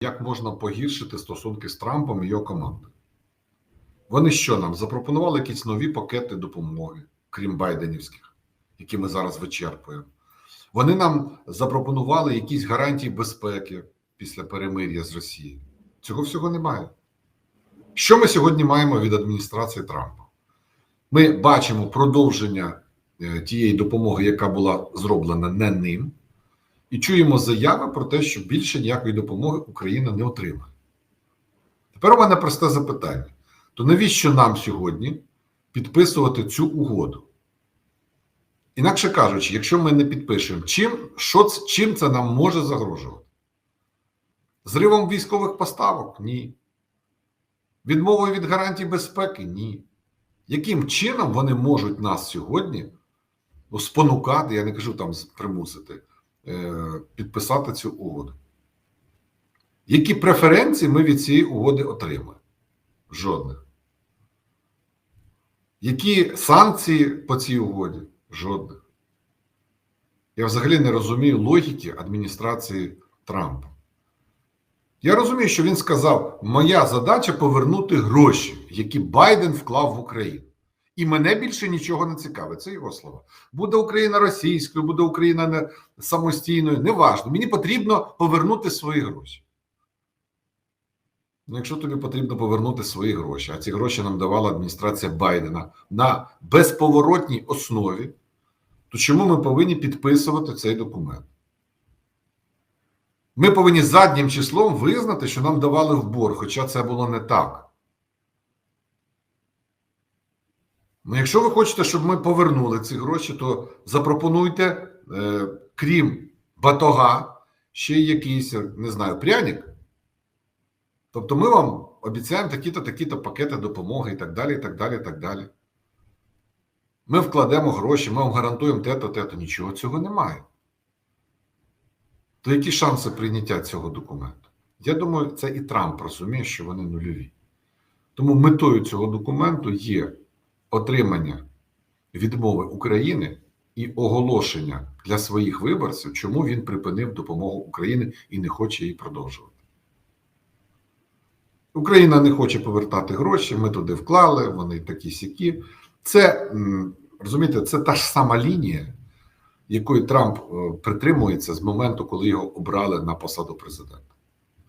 як можна погіршити стосунки з Трампом і його командою. Вони що нам запропонували якісь нові пакети допомоги, крім Байденівських, які ми зараз вичерпуємо. Вони нам запропонували якісь гарантії безпеки після перемир'я з Росією. Цього всього немає. Що ми сьогодні маємо від адміністрації Трампа? Ми бачимо продовження е, тієї допомоги, яка була зроблена не ним, і чуємо заяви про те, що більше ніякої допомоги Україна не отримає. Тепер у мене просте запитання: то навіщо нам сьогодні підписувати цю угоду? Інакше кажучи, якщо ми не підпишемо, чим, що, чим це нам може загрожувати? Зривом військових поставок? Ні. Відмовою від гарантій безпеки? Ні. Яким чином вони можуть нас сьогодні ну, спонукати, я не кажу там примусити, підписати цю угоду? Які преференції ми від цієї угоди отримаємо? Жодних. Які санкції по цій угоді? Жодних. Я взагалі не розумію логіки адміністрації Трампа. Я розумію, що він сказав: моя задача повернути гроші, які Байден вклав в Україну. І мене більше нічого не цікавить. Це його слова. Буде Україна російською, буде Україна не самостійною. Неважно. Мені потрібно повернути свої гроші. Ну, якщо тобі потрібно повернути свої гроші, а ці гроші нам давала адміністрація Байдена на безповоротній основі, то чому ми повинні підписувати цей документ? Ми повинні заднім числом визнати, що нам давали в борг, хоча це було не так. Ну, якщо ви хочете, щоб ми повернули ці гроші, то запропонуйте, е, крім батога, ще й якийсь, не знаю, пряник. Тобто ми вам обіцяємо такі-то, такі-то пакети допомоги і так далі, і так далі, і так далі. Ми вкладемо гроші, ми вам гарантуємо те-то, те-то. Нічого цього немає. То які шанси прийняття цього документу? Я думаю, це і Трамп розуміє, що вони нульові. Тому метою цього документу є отримання відмови України і оголошення для своїх виборців, чому він припинив допомогу Україні і не хоче її продовжувати. Україна не хоче повертати гроші, ми туди вклали, вони такі сякі. Це розумієте, це та ж сама лінія, якої Трамп е, притримується з моменту, коли його обрали на посаду президента.